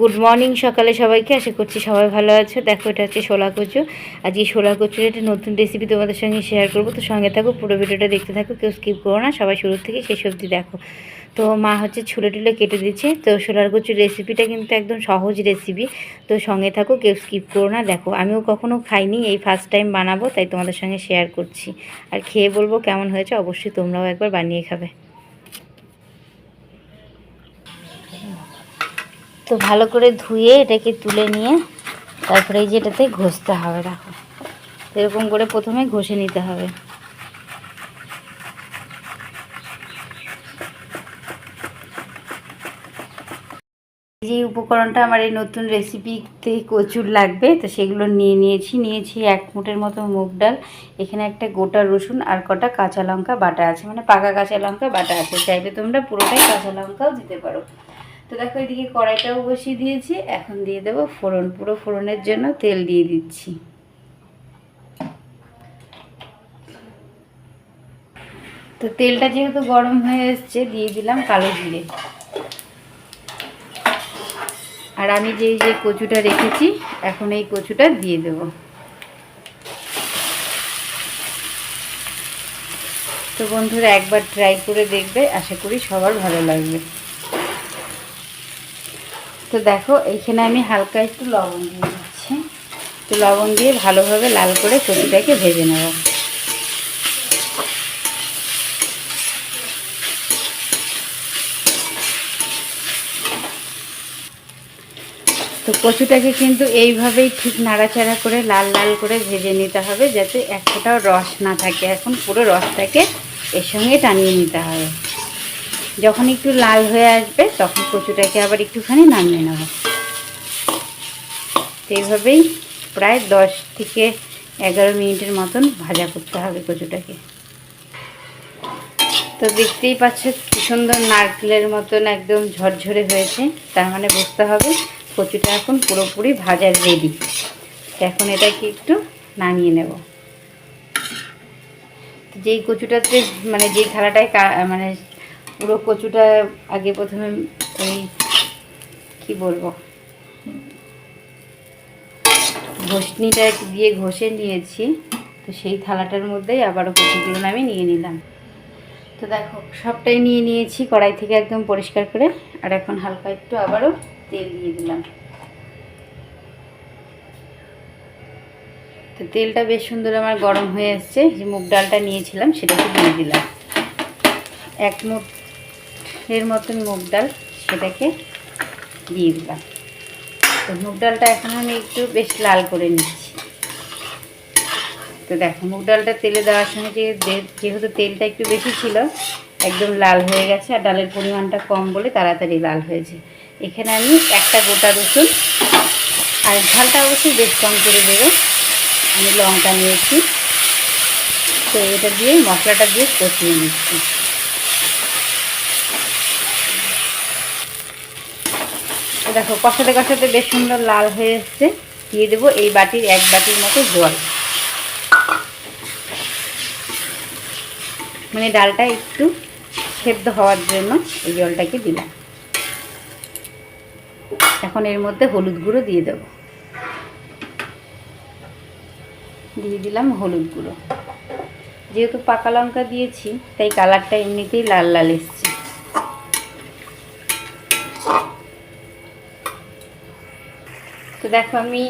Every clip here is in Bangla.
গুড মর্নিং সকালে সবাইকে, আশা করছি সবাই ভালো আছো। দেখো, এটা হচ্ছে শোলা কচু। আজকে শোলা কচুর একটা নতুন রেসিপি তোমাদের সঙ্গে শেয়ার করব। তো সঙ্গে থাকো, পুরো ভিডিওটা দেখতে থাকো, কেউ স্কিপ করো না। সবাই শুরু থেকে শেষ অবধি দেখো। তো মা হচ্ছে ছুলে টুলে কেটে দিচ্ছে। তো শোলার কচুর রেসিপিটা কিন্তু একদম সহজ রেসিপি তো সঙ্গে থাকো, কেউ স্কিপ করো না। দেখো, আমিও কখনো খাইনি, এই ফার্স্ট টাইম বানাবো, তাই তোমাদের সঙ্গে শেয়ার করছি। আর খেয়ে বলব কেমন হয়েছে, অবশ্যই তোমরাও একবার বানিয়ে খাবে। তো ভালো করে ধুয়ে এটাকে তুলে নিয়ে তারপরে এই যে এটাতে ঘষতে হবে, দেখো। এরকম করে প্রথমে ঘষে নিতে হবে। যে উপকরণটা আমার এই নতুন রেসিপিতে কচুর লাগবে, তো সেগুলো নিয়ে নিয়েছি। নিয়েছি এক মুঠের মতো মুগ ডাল, এখানে একটা গোটা রসুন আর কটা কাঁচা লঙ্কা বাটা আছে। মানে পাকা কাঁচা লঙ্কা বাটা আছে। চাইলে তোমরা পুরোটাই কাঁচা লঙ্কাও দিতে পারো। তো দেখো এদিকে কড়াইটাও বসিয়ে দিয়েছি। এখন দিয়ে দেবো ফোড়ন। পুরো ফোড়নের জন্য তেল দিয়ে দিচ্ছি। তো তেলটা যেহেতু গরম হয়ে এসছে, দিয়ে দিলাম কালো জিরে। আর আমি যেই যে কচুটা রেখেছি, এখন এই কচুটা দিয়ে দেব। তো বন্ধুরা একবার ট্রাই করে দেখবে, আশা করি সবার ভালো লাগবে। তো দেখো এইখানে আমি হালকা একটু লবণ দিয়ে দিচ্ছি। তো লবণ দিয়ে ভালোভাবে লাল করে কচুটাকে ভেজে নেব। তো কচুটাকে কিন্তু এইভাবেই ঠিক নাড়াচাড়া করে লাল লাল করে ভেজে নিতে হবে, যাতে এক ফোঁটাও রস না থাকে। এখন পুরো রসটাকে এর সঙ্গে টানিয়ে নিতে হবে। যখন একটু লাল হয়ে আসবে, তখন কচুটাকে আবার একটুখানি নামিয়ে নেব। এইভাবেই প্রায় দশ থেকে এগারো মিনিটের মতন ভাজা করতে হবে কচুটাকে। তো দেখতেই পাচ্ছ কি সুন্দর নারকেলের মতন একদম ঝরঝরে হয়েছে। তার মানে বুঝতে হবে কচুটা এখন পুরোপুরি ভাজার রেডি এখন এটাকে একটু নামিয়ে নেব। যেই কচুটাতে মানে যেই থালাটায় মানে পুরো কচুটা আগে প্রথমে ওই কি বলব? ঘষনিটা দিয়ে ঘষে নিয়েছি। তো সেই থালাটার মধ্যেই আবারও কচুগুলো আমি নিয়ে নিলাম। তো দেখো, সবটাই নিয়ে নিয়েছি, কড়াই থেকে একদম পরিষ্কার করে। আর এখন হালকা একটু আবারও তেল দিয়ে দিলাম। তো তেলটা বেশ সুন্দর আমার গরম হয়ে এসছে। যে মুগ ডালটা নিয়েছিলাম, সেটাকে দিয়ে দিলাম। এক মুঠ এর মতন মুগ ডাল সেটাকে দিয়ে দিলাম। তো মুগ ডালটা এখন আমি একটু বেশ লাল করে নিচ্ছি। তো দেখো, মুগ ডালটা তেলে দেওয়ার সঙ্গে যে যেহেতু তেলটা একটু বেশি ছিল, একদম লাল হয়ে গেছে আর ডালের পরিমাণটা কম বলে তাড়াতাড়ি লাল হয়েছে। এখানে আমি একটা গোটা রসুন আর ঝালটা অবশ্যই বেশ কম করে দেবো। আমি লঙ্কা নিয়েছি। তো এটা দিয়ে মশলাটা দিয়ে কষিয়ে নিচ্ছি। দেখো, কষাতে কষাতে বেশ সুন্দর লাল হয়ে এসছে। দিয়ে দেবো এই বাটির, এক বাটির মতো জল। মানে ডালটা একটু সেদ্ধ হওয়ার জন্য এই জলটাকে দিলাম। এখন এর মধ্যে হলুদ গুঁড়ো দিয়ে দেব। দিয়ে দিলাম হলুদ গুঁড়ো। যেহেতু পাকা লঙ্কা দিয়েছি, তাই কালারটা এমনিতেই লাল লাল এসছে। তো দেখো আমি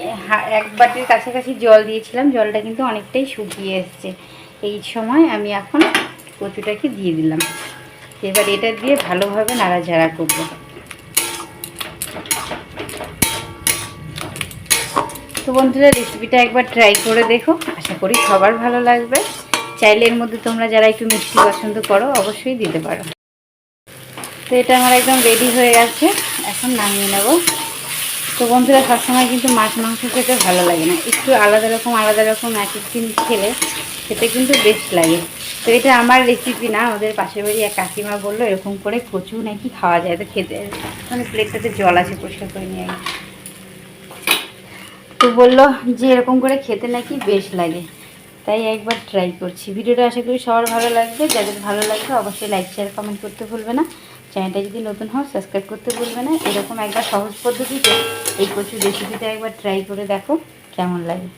এক বাটির কাছাকাছি জল দিয়েছিলাম, জলটা কিন্তু অনেকটাই শুকিয়ে এসছে। এই সময় আমি এখন কচুটাকে দিয়ে দিলাম। এবার এটা দিয়ে ভালোভাবে নাড়াচাড়া করব। তো বন্ধুরা রেসিপিটা একবার ট্রাই করে দেখো। আশা করি সবার ভালো লাগবে। চাইলে এর মধ্যে তোমরা যারা একটু মিষ্টি পছন্দ করো, অবশ্যই দিতে পারো। তো এটা আমার একদম রেডি হয়ে গেছে। এখন নামিয়ে নেব। তো বন্ধুরা সবসময় কিন্তু মাছ, মাংস খেতে ভালো লাগে না। একটু আলাদা রকম আলাদা রকম এক এক দিন খেলে খেতে কিন্তু বেস্ট লাগে। তো এটা আমার রেসিপি না আমাদের পাশের বাড়ি এক কাকিমা বলল, এরকম করে কচু নাকি খাওয়া যায়? তো খেতে মানে প্লেটটাতে জল আছে, পরিষ্কার করে নিয়ে তো বলল যে, এরকম করে খেতে নাকি বেশ লাগে। তাই একবার ট্রাই করছি। ভিডিওটা আশা করি সবার ভালো লাগবে। যাদের ভালো লাগবে, অবশ্যই লাইক শেয়ার কমেন্ট করতে ভুলবে না। চ্যানেলটা যদি নতুন হও সাবস্ক্রাইব করতে ভুলবে না। এরকম একবার সহজ পদ্ধতিতে এই কচুর রেসিপিটা একবার ট্রাই করে দেখো, কেমন লাগে।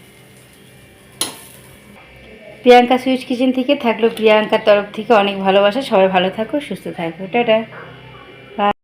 প্রিয়াঙ্কা সুইচ কিচেন থেকে থাকল প্রিয়াঙ্কার তরফ থেকে অনেক ভালোবাসা। সবাই ভালো থাকো, সুস্থ থাকো। টাটা।